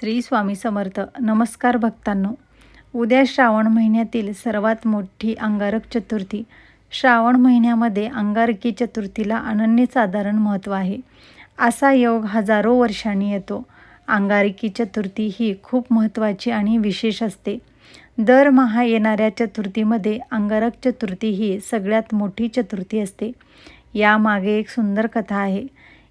श्री स्वामी समर्थ. नमस्कार भक्तांनो. उद्या श्रावण महिन्यातील सर्वात मोठी अंगारक चतुर्थी. श्रावण महिन्यामध्ये अंगारकी चतुर्थीला अनन्यसाधारण महत्त्व आहे. असा योग हजारो वर्षांनी येतो. अंगारकी चतुर्थी ही खूप महत्त्वाची आणि विशेष असते. दरमहा येणाऱ्या चतुर्थीमध्ये अंगारक चतुर्थी ही सगळ्यात मोठी चतुर्थी असते. यामागे एक सुंदर कथा आहे.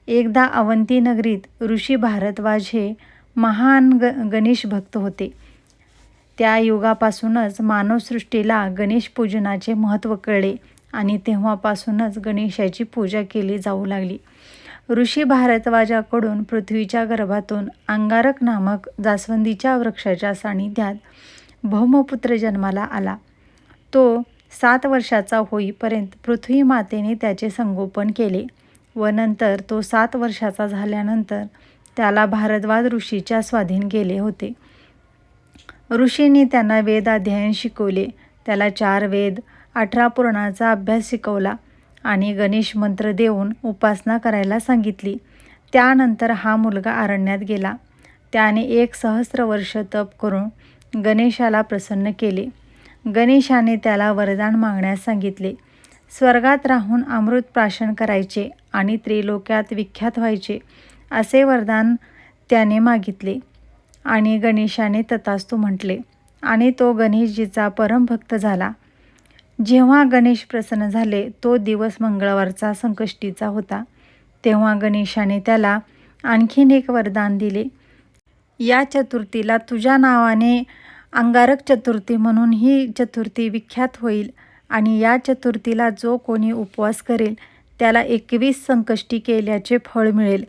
एकदा अवंती नगरीत ऋषी भारद्वाज हे महान ग गणेश भक्त होते. त्या युगापासूनच मानवसृष्टीला गणेश पूजनाचे महत्त्व कळले आणि तेव्हापासूनच गणेशाची पूजा केली जाऊ लागली. ऋषी भारद्वाजाकडून पृथ्वीच्या गर्भातून अंगारक नामक जास्वंदीच्या वृक्षाच्या सानिध्यात भौमपुत्र जन्माला आला. तो सात वर्षाचा होईपर्यंत पृथ्वी मातेने त्याचे संगोपन केले व नंतर तो सात वर्षाचा झाल्यानंतर त्याला भारद्वाज ऋषीच्या स्वाधीन केले होते. ऋषींनी त्यांना वेद अध्ययन शिकवले. त्याला चार वेद अठरा पुराणाचा अभ्यास शिकवला आणि गणेश मंत्र देऊन उपासना करायला सांगितली. त्यानंतर हा मुलगा अरण्यात गेला. त्याने एक सहस्र वर्ष तप करून गणेशाला प्रसन्न केले. गणेशाने त्याला वरदान मागण्यास सांगितले. स्वर्गात राहून अमृत प्राशन करायचे आणि त्रिलोक्यात विख्यात व्हायचे. असे वरदान त्याने मागितले. आणि गणेशाने तथास्तू म्हटले आणि तो गणेशजीचा परमभक्त झाला. जेव्हा गणेश प्रसन्न झाले तो दिवस मंगळवारचा संकष्टीचा होता. तेव्हा गणेशाने त्याला आणखीन एक वरदान दिले. या चतुर्थीला तुझ्या नावाने अंगारक चतुर्थी म्हणून ही चतुर्थी विख्यात होईल. आणि या चतुर्थीला जो कोणी उपवास करेल त्याला एकवीस संकष्टी केल्याचे फळ मिळेल.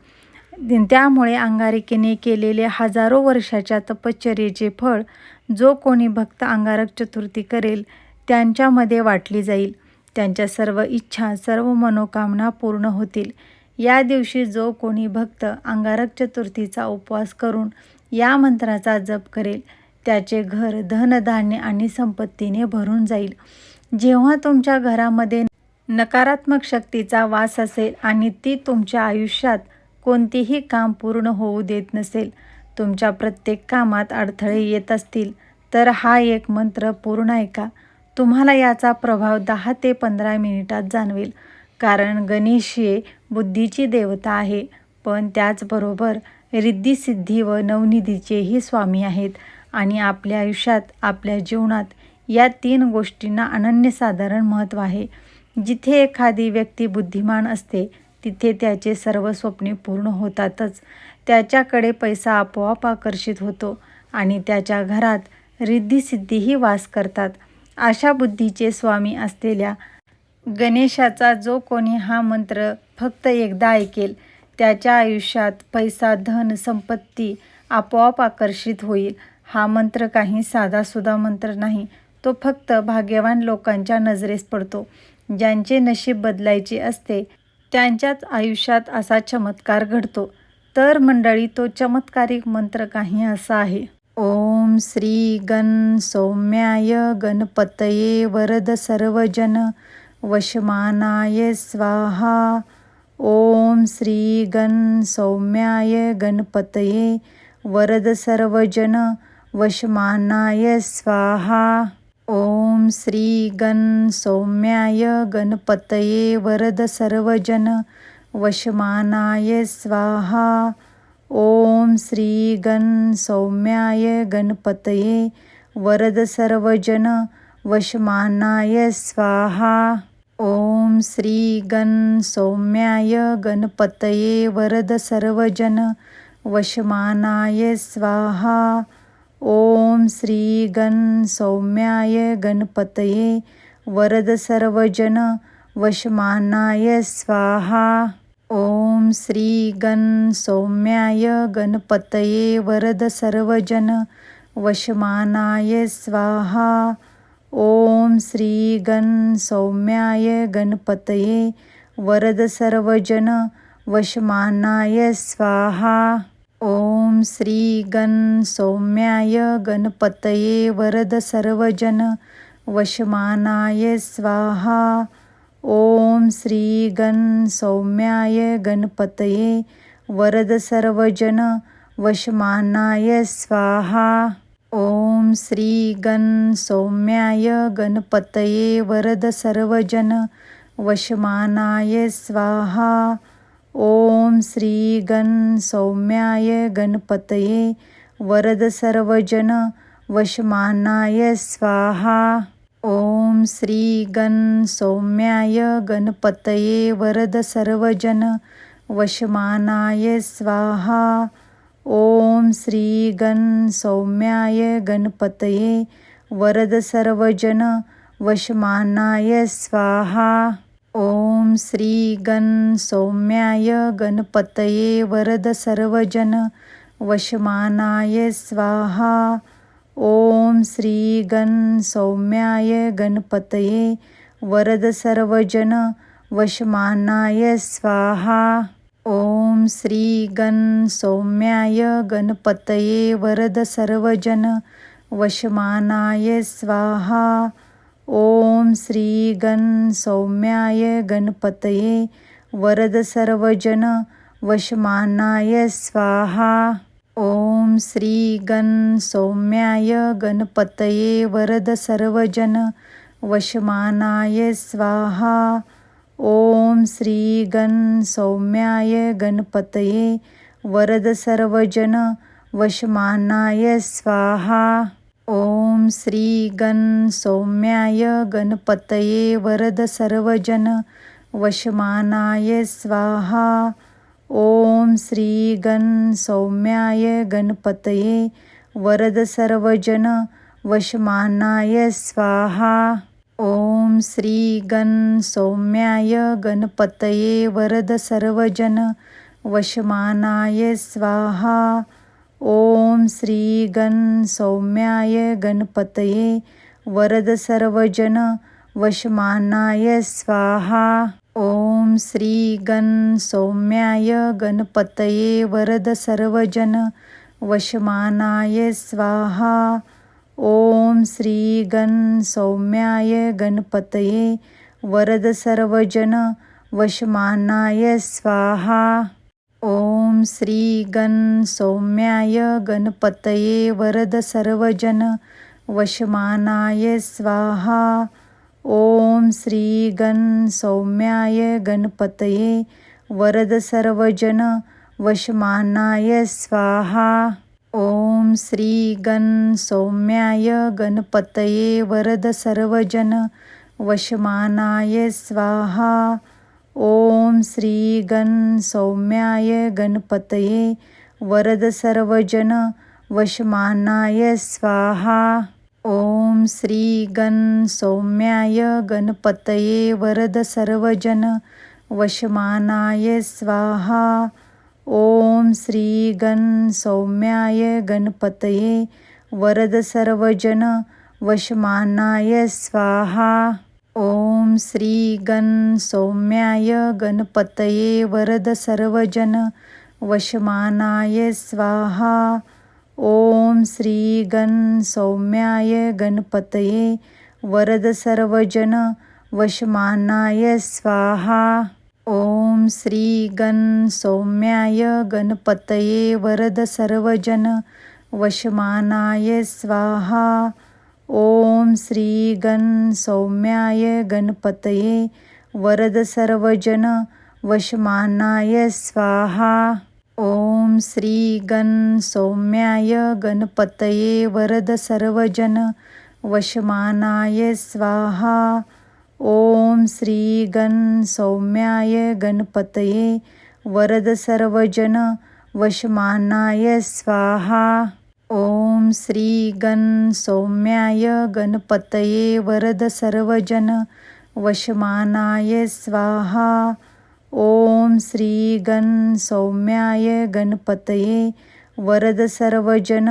त्यामुळे अंगारिकेने केलेले हजारो वर्षाच्या तपश्चर्येचे फळ जो कोणी भक्त अंगारक चतुर्थी करेल त्यांच्यामध्ये वाटली जाईल. त्यांच्या सर्व इच्छा सर्व मनोकामना पूर्ण होतील. या दिवशी जो कोणी भक्त अंगारक चतुर्थीचा उपवास करून या मंत्राचा जप करेल त्याचे घर धनधान्य आणि संपत्तीने भरून जाईल. जेव्हा तुमच्या घरामध्ये नकारात्मक शक्तीचा वास असेल आणि ती तुमच्या आयुष्यात कोणतेही काम पूर्ण होऊ देत नसेल तुमच्या प्रत्येक कामात अडथळे येत असतील तर हा एक मंत्र पूर्ण ऐका तुम्हाला याचा प्रभाव दहा ते पंधरा मिनिटात जाणवेल. कारण गणेश हे बुद्धीची देवता आहे पण त्याचबरोबर रिद्धिसिद्धी व नवनिधीचेही स्वामी आहेत आणि आपल्या आयुष्यात आपल्या जीवनात या तीन गोष्टींना अनन्यसाधारण महत्त्व आहे. जिथे एखादी व्यक्ती बुद्धिमान असते तिथे त्याचे सर्व स्वप्ने पूर्ण होतातच. त्याच्याकडे पैसा आपोआप आकर्षित होतो आणि त्याच्या घरात रिद्धिसिद्धीही वास करतात. अशा बुद्धीचे स्वामी असलेल्या गणेशाचा जो कोणी हा मंत्र फक्त एकदा ऐकेल त्याच्या आयुष्यात पैसा धन संपत्ती आपोआप आकर्षित होईल. हा मंत्र काही साधासुधा मंत्र नाही तो फक्त भाग्यवान लोकांच्या नजरेस पडतो. ज्यांचे नशीब बदलायचे असते त्यांच्याच आयुष्यात असा चमत्कार घडतो. तर मंडळी तो चमत्कारिक मंत्र काही असा आहे. ओम श्री गण सौम्याय गणपतये वरद सर्वजन वशमानाय स्वाहा. ओम श्री गण सौम्याय गणपतये वरद सर्वजन वशमानाय स्वाहा. ओम श्री गण सौम्याय गणपतये वरद सर्वजन वशमानाय स्वाहा। ओम श्री गण सौम्याय गणपतये वरद सर्वजन वशमानाय स्वाहा। ओम श्री गण सौम्याय गणपतये वरद सर्वजन वशमानाय स्वाहा। ओम श्री गण सौम्याय गणपतये वरद सर्वजन वशमानाय स्वाहा. ओम श्री गण सौम्याय गणपतये वरद सर्वजन वशमानाय स्वाहा. ओम श्री गण सौम्याय गणपतये वरद सर्वजन वशमानाय स्वाहा. ओम श्री गण सौम्याय गणपतये वरद सर्वजन वशमानाय स्वाहा। ओम श्री गण सौम्याय गणपतये वरद सर्वजन वशमानाय स्वाहा। ओम श्री गण सौम्याय गणपतये वरद सर्वजन वशमानाय स्वाहा। ओम श्री गण सौम्याय गणपतये वरद सर्वजन वशमानाय स्वाहा. ओम श्री गण सौम्याय गणपतये वरद सर्वजन वशमानाय स्वाहा. ओम श्री गण सौम्याय गणपतये वरद सर्वजन वशमानाय स्वाहा. ओम श्री गण सौम्याय गणपतये वरद सर्वजन वशमानाय स्वाहा। ओम श्री गण सौम्याय गणपतये वरद सर्वजन वशमानाय स्वाहा। ओम श्री गण सौम्याय गणपतये वरद सर्वजन वशमानाय स्वाहा। ओम श्री गण सौम्याय गणपतये वरद सर्वजन वशमानाय स्वाहा. ओम श्री गण सौम्याय गणपतये वरद सर्वजन वशमानाय स्वाहा. ओम श्री गण सौम्याय गणपतये वरद सर्वजन वशमानाय स्वाहा. ओम श्री गण सौम्याय गणपतये वरद सर्वजन वशमानाय स्वाहा। ओम श्री गण सौम्याय गणपतये वरद सर्वजन वशमानाय स्वाहा। ओम श्री गण सौम्याय गणपतये वरद सर्वजन वशमानाय स्वाहा। ओम श्री गण सौम्याय गणपतये वरद सर्वजन वशमानाय स्वाहा. ओम श्री गण सौम्याय गणपतये वरद सर्वजन वशमानाय स्वाहा. ओम श्री गण सौम्याय गणपतये वरद सर्वजन वशमानाय स्वाहा. ओम श्री गण सौम्याय गणपतये वरद सर्वजन वशमानाय स्वाहा। ओम श्री गण सौम्याय गणपतये वरद सर्वजन वशमानाय स्वाहा। ओम श्री गण सौम्याय गणपतये वरद सर्वजन वशमानाय स्वाहा। ओम श्री गण सौम्याय गणपतये वरद सर्वजन वशमानाय स्वाहा. ओम श्री गण सौम्याय गणपतये वरद सर्वजन वशमानाय स्वाहा. ओम श्री गण सौम्याय गणपतये वरद सर्वजन वशमानाय स्वाहा. ओम श्री गण सौम्याय गणपतये वरद सर्वजन वशमानाय स्वाहा। ओम श्री गण सौम्याय गणपतये वरद सर्वजन वशमानाय स्वाहा। ओम श्री गण सौम्याय गणपतये वरद सर्वजन वशमानाय स्वाहा। ओम श्री गण सौम्याय गणपतये वरद सर्वजन वशमानाय स्वाहा. ओम श्री गण सौम्याय गणपतये वरद सर्वजन वशमानाय स्वाहा. ओम श्री गण सौम्याय गणपतये वरद सर्वजन वशमानाय स्वाहा. ओम श्री गण सौम्याय गणपतये वरद सर्वजन वशमानाय स्वाहा। ओम श्री गण सौम्याय गणपतये वरद सर्वजन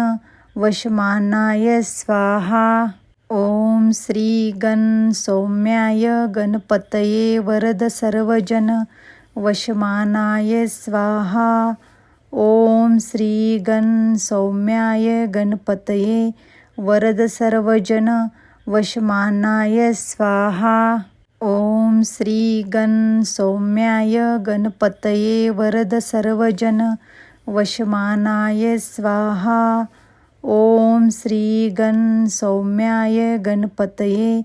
वशमानाय स्वाहा। ओम श्री गण सौम्याय गणपतये वरद सर्वजन वशमानाय स्वाहा। ओम श्री गण सौम्याय गणपतये वरद सर्वजन वशमानाय स्वाहा. ओम श्री गण सौम्याय गणपतये वरद सर्वजन वशमानाय स्वाहा. ओम श्री गण सौम्याय गणपतये